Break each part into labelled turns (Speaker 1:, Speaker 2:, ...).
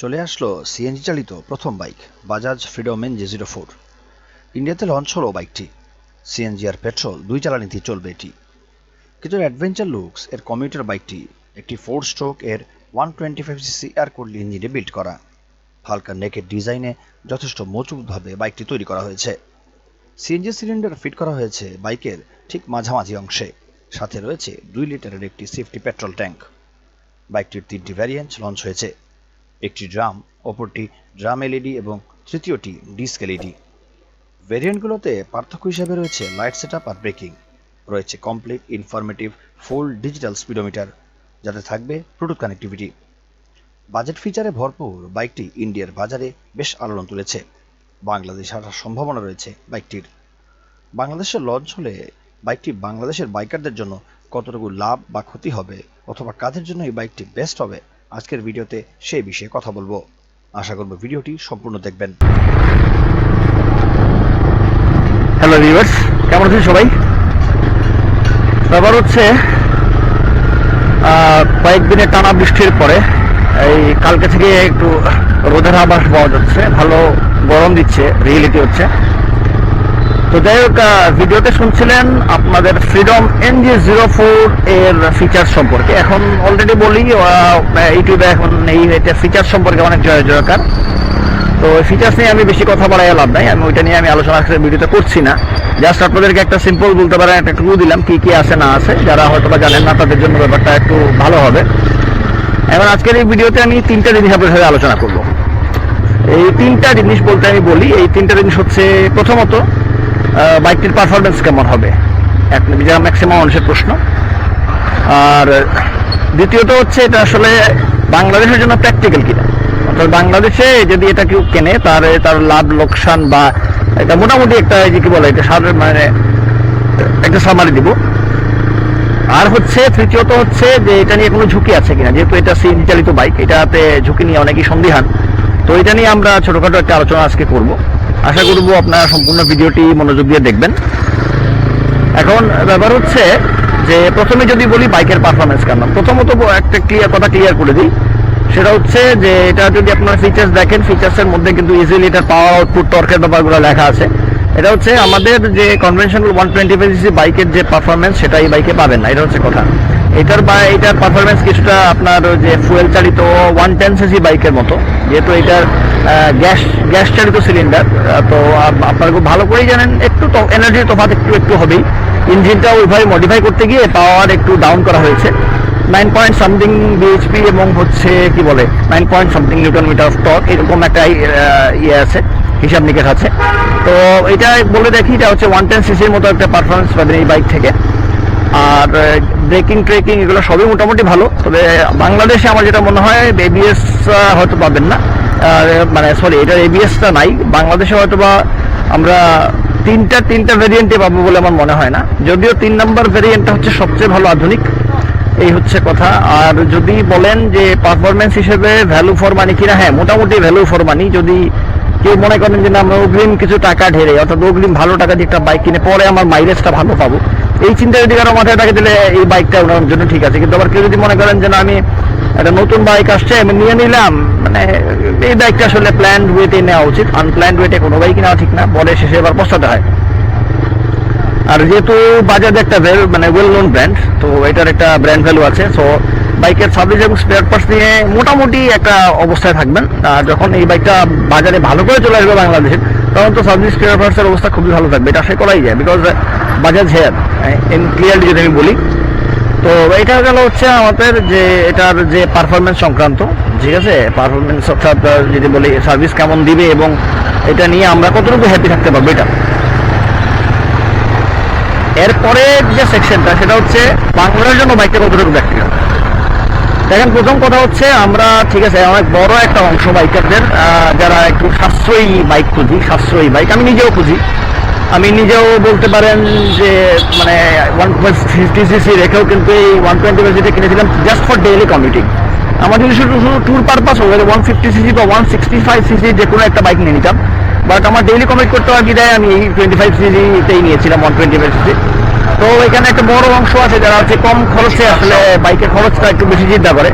Speaker 1: চলে আসলো সিএনজি চালিত প্রথম bike Bajaj Freedom N G zero four ইন্ডিয়াতে লঞ্চ হলো বাইকটি। সিএনজি আর পেট্রোল দুই জ্বালানিতে চলবে এটি। কিন্তু অ্যাডভেঞ্চার লুকস এর কমিউটার বাইকটি, একটি ফোর স্ট্রোক এর one twenty five CC air cold ইঞ্জিনে বিল্ড করা। হালকা নেকের ডিজাইনে যথেষ্ট মজবুতভাবে বাইকটি তৈরি করা হয়েছে। সিএনজি সিলিন্ডার ফিট করা হয়েছে বাইকের ঠিক মাঝামাঝি অংশে। সাথে রয়েছে দুই লিটারের একটি সেফটি পেট্রোল ট্যাঙ্ক বাইকটির তিনটি ভ্যারিয়েন্ট লঞ্চ হয়েছে। একটি ড্রাম, অপরটি ড্রাম এলইডি এবং তৃতীয়টি ডিস্ক এলইডি। ভেরিয়েন্টগুলোতে পার্থক্য হিসাবে রয়েছে লাইট সেটআপ আর ব্রেকিং। রয়েছে complete, informative, full digital speedometer, যাতে থাকবে ব্লুটুথ কানেক্টিভিটি। বাজেট ফিচারে ভরপুর বাইকটি ইন্ডিয়ার বাজারে বেশ আলোড়ন তুলেছে। বাংলাদেশ আসার সম্ভাবনা রয়েছে বাইকটির। বাংলাদেশে লঞ্চ হলে বাইকটি বাংলাদেশের বাইকারদের জন্য কতটুকু লাভ বা ক্ষতি হবে অথবা কাদের জন্য এই বাইকটি বেস্ট হবে আজকের ভিডিওতে সেই বিষয়ে কথা বলব। আশা করব ভিডিওটি সম্পূর্ণ দেখবেন।
Speaker 2: হ্যালো ভিউয়ার্স কেমন আছেন সবাই? ব্যাপার হচ্ছে কয়েকদিনের টানা বৃষ্টির পরে এই কালকে থেকে একটু রোদের আবাস পাওয়া যাচ্ছে, ভালো গরম দিচ্ছে রিয়েলিটি হচ্ছে। তো যাই হোক ভিডিওতে শুনছিলেন আপনাদের Freedom N G zero four এর ফিচার সম্পর্কে। এখন অলরেডি বলি ইউটিউবে এখন এই ফিচার সম্পর্কে অনেক জয় জয়কার। তো ফিচার্স নিয়ে আমি বেশি কথা বলাই লাভ নাই, আমি ওইটা নিয়ে আমি আলোচনা ভিডিওতে করছি না। জাস্ট আপনাদেরকে একটা সিম্পল বলতে পারেন, একটা ক্লু দিলাম, কি কি আছে না আছে। যারা হয়তো বা জানেন না, তাদের জন্য ব্যাপারটা একটু ভালো হবে। এবার আজকের এই ভিডিওতে আমি তিনটা জিনিস আপনাদের সাথে আলোচনা করব। এই তিনটা জিনিস বলতে আমি বলি, এই তিনটা জিনিস হচ্ছে প্রথমত বাইকটির পারফরমেন্স কেমন হবে? এক যা ম্যাক্সিমাম মানুষের প্রশ্ন। আর দ্বিতীয়ত হচ্ছে এটা আসলে বাংলাদেশের জন্য প্র্যাকটিক্যাল কিনা? অর্থাৎ বাংলাদেশে যদি এটা কেউ কেনে, তার তার লাভ, লোকসান বা এটা মোটামুটি একটা যে কি বলে, এটা সাধারণ মানে একটা সামারি দিব। আর হচ্ছে তৃতীয়ত হচ্ছে যে এটা নিয়ে কোনো ঝুঁকি আছে কিনা? যেহেতু এটা সিএনজি চালিত বাইক এটাতে ঝুঁকি নিয়ে অনেকেই সন্দিহান। তো এটা নিয়ে আমরা ছোটখাটো একটা আলোচনা আজকে করব। আশা করব আপনারা সম্পূর্ণ ভিডিওটি মনোযোগ দিয়ে দেখবেন। এখন ব্যাপার হচ্ছে যে প্রথমে যদি বলি বাইকের পারফরমেন্স কেন প্রথমত একটা ক্লিয়ার কথা ক্লিয়ার করে দিই। সেটা হচ্ছে যে এটা যদি আপনার ফিচার্স দেখেন ফিচার্সের মধ্যে কিন্তু ইজিলি এটার পাওয়ার আউটপুট টর্কের ব্যাপারগুলো লেখা আছে। এটা হচ্ছে আমাদের যে কনভেনশনাল ওয়ান টোয়েন্টি বাইকের যে পারফরমেন্স সেটা এই বাইকে পাবেন না। এটা হচ্ছে কথা। এটার বা এটার পারফরমেন্স কিছুটা আপনার যে ফুয়েল চালিত ওয়ান টেন সিসি বাইকের মতো। যেহেতু এটার গ্যাস গ্যাস চালিত সিলিন্ডার তো আপ- আপনারা খুব ভালো করেই জানেন, একটু এনার্জির তফাৎ একটু একটু হবেই। ইঞ্জিনটা ওইভাবে মডিফাই করতে গিয়ে পাওয়ার একটু ডাউন করা হয়েছে। নাইন পয়েন্ট সামথিং বিএইচপি এবং হচ্ছে কি বলে nine point something newton metre of এরকম একটা ইয়ে আছে হিসাব নিকেশ আছে। তো এটা বলে দেখি, এটা হচ্ছে ওয়ান টেন সিসির মতো একটা পারফরমেন্স পাবেন এই বাইক থেকে। আর ব্রেকিং ট্রেকিং এগুলো সবই মোটামুটি ভালো। তবে বাংলাদেশে আমার যেটা মনে হয় এবিএস হয়তো পাবেন না। মানে সরি এটার এবিএসটা নাই। বাংলাদেশে হয়তো বা আমরা তিনটা তিনটা ভেরিয়েন্টে পাবো বলে আমার মনে হয় না। যদিও তিন নম্বর ভেরিয়েন্টটা হচ্ছে সবচেয়ে ভালো আধুনিক, এই হচ্ছে কথা। আর যদি বলেন যে পারফরমেন্স হিসেবে ভ্যালু ফর মানি কিনা হ্যাঁ মোটামুটি ভ্যালু ফর মানি যদি কেউ মনে করেন যে না, আমরা অগ্রিম কিছু টাকা ঢেরে অর্থাৎ অগ্রিম ভালো টাকা দিয়ে একটা বাইক কিনে, পরে আমার মাইলেজটা ভালো পাবো। এই চিন্তা যদি কারও মাথায় থাকে তাহলে এই বাইকটা ওনার জন্য ঠিক আছে। কিন্তু আবার কেউ যদি মনে করেন যে না, আমি একটা নতুন বাইক আসছে, আমি নিয়ে নিলাম মানে এই বাইকটা আসলে প্ল্যান্ড ওয়েতে নেওয়া উচিত। আনপ্ল্যান্ড ওয়েতে কোনো বাইক নেওয়া ঠিক না, পরে শেষে এবার পস্তাতে হয়। আর যেহেতু বাজাজ একটা well- মানে ওয়েল নোন ব্র্যান্ড তো এটার একটা ব্র্যান্ড ভ্যালু আছে। সো বাইকের সার্ভিস এবং স্পেয়ার পার্টস নিয়ে মোটামুটি একটা অবস্থায় থাকবেন। যখন এই বাইকটা বাজারে ভালো করে চলে আসবে বাংলাদেশে, তখন তো সার্ভিস স্পেয়ার পার্টসের অবস্থা খুবই ভালো থাকবে। এটা আশা করাই যায় বিকজ বাজাজ হেয়ার ক্লিয়ারলি যদি আমি বলি, তো এটা গেল হচ্ছে আমাদের যে এটার যে পারফরমেন্স সংক্রান্ত, ঠিক আছে? পারফরমেন্স অর্থাৎ যদি বলি সার্ভিস কেমন দিবে এবং এটা নিয়ে আমরা কতটুকু হ্যাপি থাকতে পারব এটা? এরপরে যে সেকশনটা সেটা হচ্ছে বাংলার জন্য বাইকটা কতটুকু ব্যক্তিগত দেখেন, প্রথম কথা হচ্ছে আমরা, ঠিক আছে, অনেক বড় একটা অংশ বাইকারদের যারা একটু সাশ্রয়ী বাইক খুঁজি, সাশ্রয়ী বাইক আমি নিজেও খুঁজি। আমি নিজেও বলতে পারেন যে মানে ওয়ান ফিফটি সিসি রেখেও কিন্তু এই ওয়ান টোয়েন্টি সিসিটা কিনেছিলাম জাস্ট ফর ডেইলি কমিউটিং আমার যদি শুধু শুধু ট্যুর পারপাস হয়ে হবে ওয়ান ফিফটি সিসি বা ওয়ান সিক্সটি ফাইভ সিসি যে কোনো একটা বাইক নিয়ে নিতাম। বাট আমার ডেইলি কমিট করতে হয় বিদায়, আমি এই টোয়েন্টি ফাইভ সিসিতেই নিয়েছিলাম ওয়ান টোয়েন্টি ফাইভ সিসি তো এখানে একটা বড় অংশ আছে যারা হচ্ছে কম খরচে আসলে বাইকের খরচটা একটু বেশি চিন্তা করে।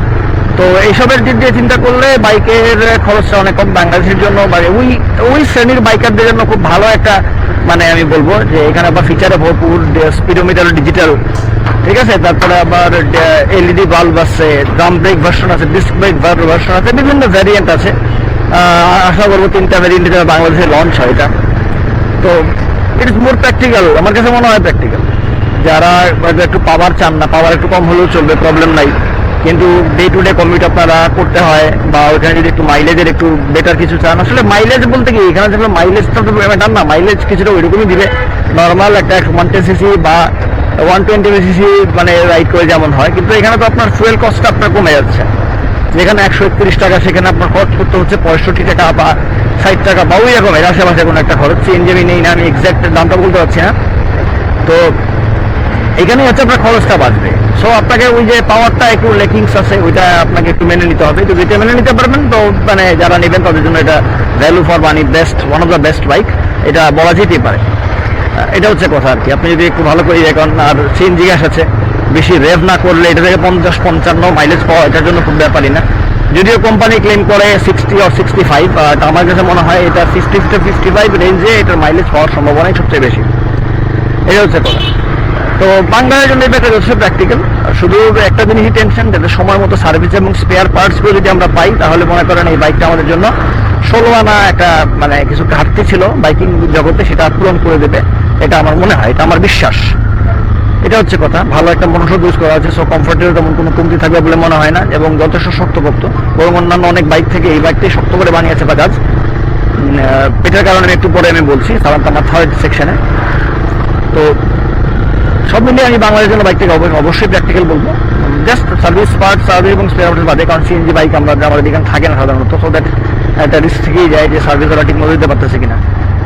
Speaker 2: তো এইসবের দিক দিয়ে চিন্তা করলে বাইকের খরচটা অনেক কম। বাংলাদেশের জন্য বা ওই ওই শ্রেণির বাইকারদের জন্য খুব ভালো একটা মানে আমি বলব যে এখানে আবার ফিচারে ভরপুর স্পিডোমিটার ডিজিটাল ঠিক আছে? তারপরে আবার এলইডি বাল্ব আছে ড্রাম ব্রেক ভার্সন আছে ডিস্ক ব্রেক ভার্সন আছে, বিভিন্ন ভ্যারিয়েন্ট আছে। আশা করব তিনটা ভ্যারিয়েন্ট বাংলাদেশে লঞ্চ হয় এটা। তো ইট ইস মোর প্র্যাকটিক্যাল আমার কাছে মনে হয় প্র্যাকটিক্যাল যারা একটু পাওয়ার চান না পাওয়ার একটু কম হলেও চলবে প্রবলেম নাই। কিন্তু ডে টু ডে কমিউট আপনারা করতে হয়, বা ওখানে যদি একটু মাইলেজের একটু বেটার কিছু চান। আসলে মাইলেজ বলতে কি, এখানে যেগুলো মাইলেজটা তো বেটার না মাইলেজ কিছুটা ওইরকমই দিবে। নর্মাল একটা ওয়ান টেন সিসি বা ওয়ান টোয়েন্টি সিসি মানে রাইড করে যেমন হয়, কিন্তু এখানে তো আপনার ফুয়েল কস্টটা আপনার কমে যাচ্ছে। যেখানে একশো একত্রিশ টাকা, সেখানে আপনার খরচ করতে হচ্ছে পঁয়ষট্টি টাকা বা ষাট টাকা বা ওই রকমের আশেপাশে কোনো একটা খরচ। সিএনজি নেই না, আমি এক্সাক্ট দামটা বলতে পারছি না। তো এখানে হচ্ছে আপনার খরচটা বাঁচবে সো আপনাকে ওই যে পাওয়ারটা একটু লেকিংস আছে, ওইটা আপনাকে একটু মেনে নিতে হবে। যদি এটা মেনে নিতে পারবেন, তো মানে যারা নেবেন, তাদের জন্য এটা value for money best one of the best bike এটা বলা যেতেই পারে। এটা হচ্ছে কথা আর কি আপনি যদি একটু ভালো করে এখন আর সিএনজি গ্যাস আছে, বেশি রেভ না করলে এটা থেকে পঞ্চাশ, পঞ্চান্ন মাইলেজ পাওয়া, এটার জন্য খুব ব্যাপারই না। যদিও কোম্পানি ক্লেম করে সিক্সটি আর সিক্সটি ফাইভ তা আমার কাছে মনে হয় এটা সিক্সটি টু ফিফটি ফাইভ রেঞ্জে এটার মাইলেজ পাওয়ার সম্ভাবনাই সবচেয়ে বেশি। এটা হচ্ছে কথা। তো বাংলার জন্য এটা যথেষ্ট প্র্যাকটিক্যাল শুধু একটা জিনিসই টেনশন যাতে সময় মতো সার্ভিস এবং স্পেয়ার পার্টসগুলো যদি আমরা পাই, তাহলে মনে করেন এই বাইকটা আমাদের জন্য ষোলো আনা একটা মানে কিছু ঘাটতি ছিল বাইকিং জগতে, সেটা পূরণ করে দেবে। এটা আমার মনে হয়, এটা আমার বিশ্বাস। এটা হচ্ছে কথা। ভালো একটা মনোসদ ইউজ করা আছে সো কমফোর্টেবল তেমন কোনো কমতি থাকবে বলে মনে হয় না, এবং যথেষ্ট শক্তপোক্ত। বরং অন্যান্য অনেক বাইক থেকে এই বাইকটাই শক্ত করে বানিয়েছে বাজাজ এটার কারণে একটু পরে আমি বলছি সাধারণত আমার থার্ড সেকশনে তো সব মিলিয়ে আমি বাংলাদেশের জন্য বাইকটাকে অব- অবশ্যই প্র্যাকটিক্যাল বলব। জাস্ট সার্ভিস পার্ট সার্ভিস এবং স্পেয়ার পার্টের বাদে, কারণ সিএনজি বাইক আমরা আমাদের এখানে থাকে না সাধারণত সো দ্যাট একটা রিস্ক থেকেই যায় যে সার্ভিস ওরা ঠিক মতো দিতে পারতেছে কিনা।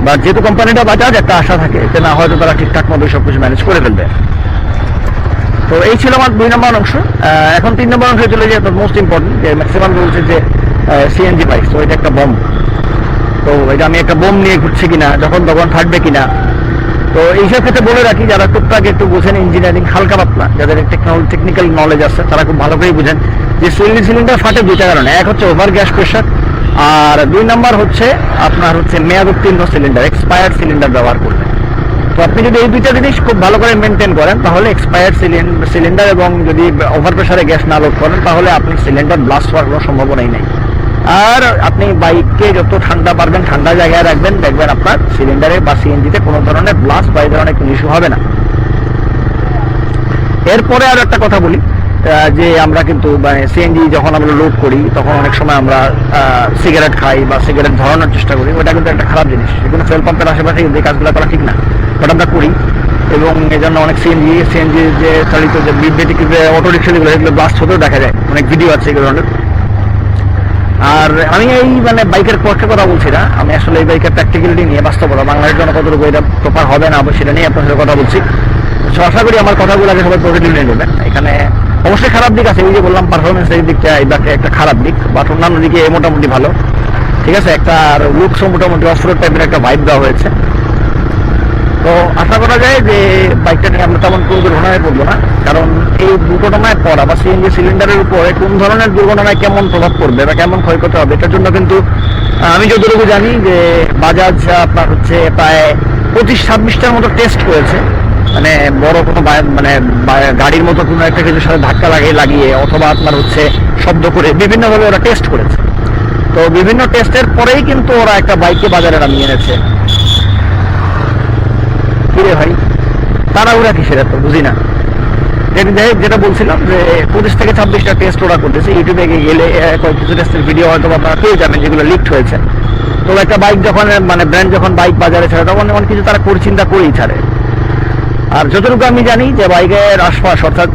Speaker 2: বা যেহেতু কোম্পানিটা বাজাজ একটা আশা থাকে যে না, হয়তো তারা ঠিকঠাক মতো সব কিছু ম্যানেজ করে ফেলবে। তো এই ছিল আমার দুই নম্বর অংশ। এখন তিন নম্বর অংশে চলে যায় মোস্ট ইম্পর্টেন্ট যে ম্যাক্সিমাম বলছে যে সিএনজি বাইক তো এটা একটা বম তো এটা আমি একটা বোম নিয়ে ঘুরছি কিনা, যখন তখন ফাটবে কিনা তো এইসব ক্ষেত্রে বলে রাখি, যারা টুকটাক একটু বোঝেন ইঞ্জিনিয়ারিং হালকা পাতলা, যাদের টেকনিক্যাল নলেজ আছে, তারা খুব ভালো করেই বুঝেন যে সিলিন্ডার সিলিন্ডার ফাটে দুইটা কারণে। এক হচ্ছে ওভার গ্যাস প্রেশার আর দুই নাম্বার হচ্ছে আপনার হচ্ছে মেয়াদ উত্তীর্ণ সিলিন্ডার এক্সপায়ার্ড সিলিন্ডার ব্যবহার করলে। তো আপনি যদি এই দুইটা জিনিস খুব ভালো করে মেনটেন করেন, তাহলে এক্সপায়ার্ড সিলিন্ডার এবং যদি ওভার প্রেশারে গ্যাস না লোড করেন, তাহলে আপনি সিলিন্ডার ব্লাস্ট হওয়ার কোনো সম্ভাবনাই নেই। আর আপনি বাইককে যত ঠান্ডা পারবেন, ঠান্ডা জায়গায় রাখবেন, দেখবেন আপনার সিলিন্ডারে বা সিএনজিতে কোনো ধরনের ব্লাস্ট বা এই ধরনের কোনো ইস্যু হবে না। এরপরে আর একটা কথা বলি যে আমরা কিন্তু মানে সিএনজি যখন আমরা লোড করি, তখন অনেক সময় আমরা সিগারেট খাই বা সিগারেট ধরানোর চেষ্টা করি, ওটা কিন্তু একটা খারাপ জিনিস। কোনো ফেল পাম্পের আশেপাশে কিন্তু এই কাজগুলো করা ঠিক না বাট আমরা করি। এবং এই জন্য অনেক সিএনজি সিএনজি যে চালিত যে বিদ্যুতিক যে অটো যেগুলো, এগুলো ব্লাস্ট হতেও দেখা যায়। অনেক ভিডিও আছে এগুলো ধরনের আর আমি এই মানে বাইকের পক্ষে কথা বলছি না। আমি আসলে এই বাইকের প্র্যাকটিক্যালিটি নিয়ে বাস্তবতা বাংলার জন্য কতটুকু এটা প্রপার হবে না সেটা নিয়ে আপনার সাথে কথা বলছি। আশা করি আমার কথাগুলো আগে সবাই পজিটিভ নিয়ে নেবেন। এখানে অবশ্যই খারাপ দিক আছে, এই যে বললাম পারফরমেন্স এই দিকটা, এই বাইকে একটা খারাপ দিক বাট অন্যান্য দিকে মোটামুটি ভালো। ঠিক আছে? একটা লুকসও মোটামুটি অফরোড টাইপের একটা ভাইব দেওয়া হয়েছে। তো আশা করা যায় যে বাইকটা নিয়ে আমরা তেমন কোনো দুর্ঘটনায় পড়ব না। কারণ এই দুর্ঘটনায় পড়া বা সিএনজি সিলিন্ডারের উপরে কোন ধরনের দুর্ঘটনায় কেমন প্রভাব পড়বে বা কেমন ক্ষয়ক্ষতি হবে, এটার জন্য কিন্তু আমি যতটুকু জানি যে বাজাজ আপনার হচ্ছে প্রায় পঁচিশ ছাব্বিশটার মতো টেস্ট করেছে। মানে বড় কোনো মানে গাড়ির মতো কোনো একটা কিছুর সাথে ধাক্কা লাগিয়ে লাগিয়ে অথবা আপনার হচ্ছে শব্দ করে বিভিন্নভাবে ওরা টেস্ট করেছে। তো বিভিন্ন টেস্টের পরেই কিন্তু ওরা একটা বাইককে বাজারে নামিয়ে এনেছে। কিরে ভাই তাড়াহুড়া কিসের এত? বুঝি না। যেটা বলছিলাম যে পঁচিশ থেকে ছাব্বিশটা টেস্ট ওরা করতেছে। ইউটিউবে গেলে কিছু টেস্টের ভিডিও হয়তো আপনারা পেয়ে যাবেন, যেগুলো লিকড হয়েছে। তো একটা বাইক যখন মানে ব্র্যান্ড যখন বাইক বাজারে ছাড়ে, তখন এমন কিছু তারা চিন্তা করেই ছাড়ে। আর যতটুকু আমি জানি যে বাইকের আশপাশ, অর্থাৎ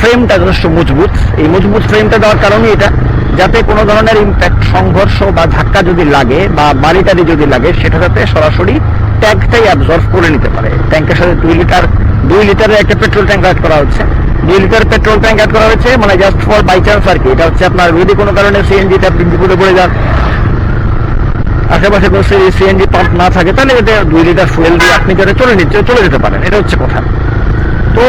Speaker 2: ফ্রেমটা যথেষ্ট মজবুত। এই মজবুত ফ্রেমটা দেওয়ার কারণে এটা। যাতে কোনো ধরনের ইম্প্যাক্ট সংঘর্ষ বা ধাক্কা যদি লাগে বা বাড়িটারি যদি লাগে সেটা যাতে সরাসরি ট্যাঙ্কটাই অ্যাবজর্ভ করে নিতে পারে। ট্যাঙ্কের সাথে দুই লিটার দুই লিটারের একটা পেট্রোল ট্যাঙ্ক অ্যাড করা হচ্ছে। দুই লিটার পেট্রোল ট্যাঙ্ক অ্যাড করা হয়েছে মানে জাস্ট ফর বাই চান্স আর কি। এটা হচ্ছে আপনার যদি কোনো কারণে আপনি বিপদে পড়ে যান আশেপাশে কোনো সিএনজি পাম্প না থাকে তাহলে এটা দুই লিটার ফুয়েল দিয়ে আপনি যাতে চলে নিচ্ছে চলে যেতে পারেন। এটা হচ্ছে কথা। তো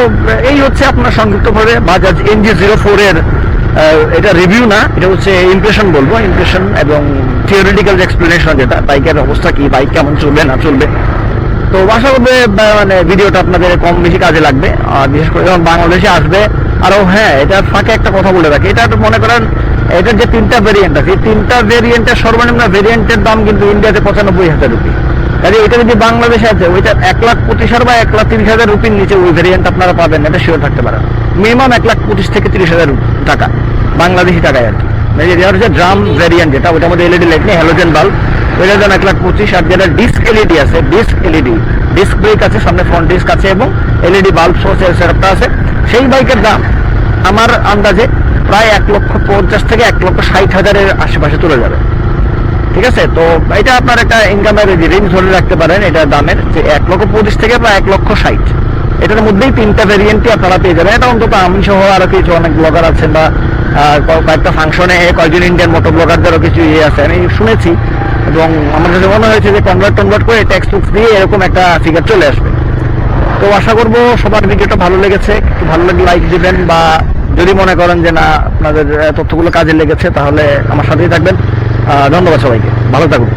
Speaker 2: এই হচ্ছে আপনার সংযুক্তভাবে Bajaj N G zero four এর আহ, এটা রিভিউ না, এটা হচ্ছে ইমপ্রেশন বলব ইমপ্রেশন এবং থিওরিটিক্যাল যে এক্সপ্লেনেশন যেটা, বাইকের অবস্থা কি, বাইক কেমন চলবে, না চলবে। তো আশা করবে মানে ভিডিওটা আপনাদের কম বেশি কাজে লাগবে, আর বিশেষ করে যখন বাংলাদেশে আসবে, আরও হ্যাঁ এটা ফাঁকে একটা কথা বলে রাখি, এটা মনে করেন, এটার যে তিনটা ভেরিয়েন্ট আছে, এই তিনটা ভেরিয়েন্টের সর্বনিম্ন ভেরিয়েন্টের দাম কিন্তু ইন্ডিয়াতে পঁচানব্বই হাজার রুপি। কাজে এটা যদি বাংলাদেশে আছে ওইটা এক লাখ পঁচিশ হাজার বা এক লাখ তিরিশ হাজার রুপির নিচে ওই ভেরিয়েন্ট আপনারা পাবেন, এটা শিওর থাকতে পারেন মিনিমাম এক লাখ পঁচিশ থেকে তিরিশ হাজার টাকা। বাংলাদেশি টাকায় আর কি। মানে যেটা হচ্ছে ড্রাম ভেরিয়েন্ট যেটা, ওটার মধ্যে এলইডি লাইট নেই হ্যালোজেন বাল্ব ওইটার দাম এক লাখ পঁচিশ, আর যেটা ডিস্ক এলইডি আছে ডিস্ক এলইডি ডিস্ক ব্রেক আছে, সামনে ফ্রন্ট ডিস্ক আছে এবং এলইডি বাল্ব সহ সেটআপটা আছে। সেই বাইকের দাম আমার আন্দাজে প্রায় এক লক্ষ পঞ্চাশ থেকে এক লক্ষ ষাট হাজারের আশেপাশে চলে যাবে। ঠিক আছে? তো এটা আপনার একটা ইনকামের রেঞ্জ ধরে রাখতে পারেন, এটা দামের যে এক লক্ষ পঁচিশ থেকে প্রায় এক লক্ষ ষাট। এটার মধ্যেই তিনটা ভেরিয়েন্টই আপনারা পেয়ে যাবেন। এটা অন্তত আমি সহ আরও কিছু অনেক ব্লগার আছেন বা কয়েকটা ফাংশনে কয়েকজন ইন্ডিয়ান মোটর ব্লগারদেরও কিছু ইয়ে আছে, আমি শুনেছি। এবং আমার কাছে মনে হয়েছে যে কনভার্ট টনভার্ট করে ট্যাক্স টুক্স দিয়ে এরকম একটা ফিগার চলে আসবে। তো আশা করব সবার ভিডিওটা ভালো লেগেছে। একটু ভালো লাগলে লাইক দিবেন বা যদি মনে করেন যে না, আপনাদের তথ্যগুলো কাজে লেগেছে, তাহলে আমার সাথেই থাকবেন। ধন্যবাদ সবাইকে। ভালো থাকুন।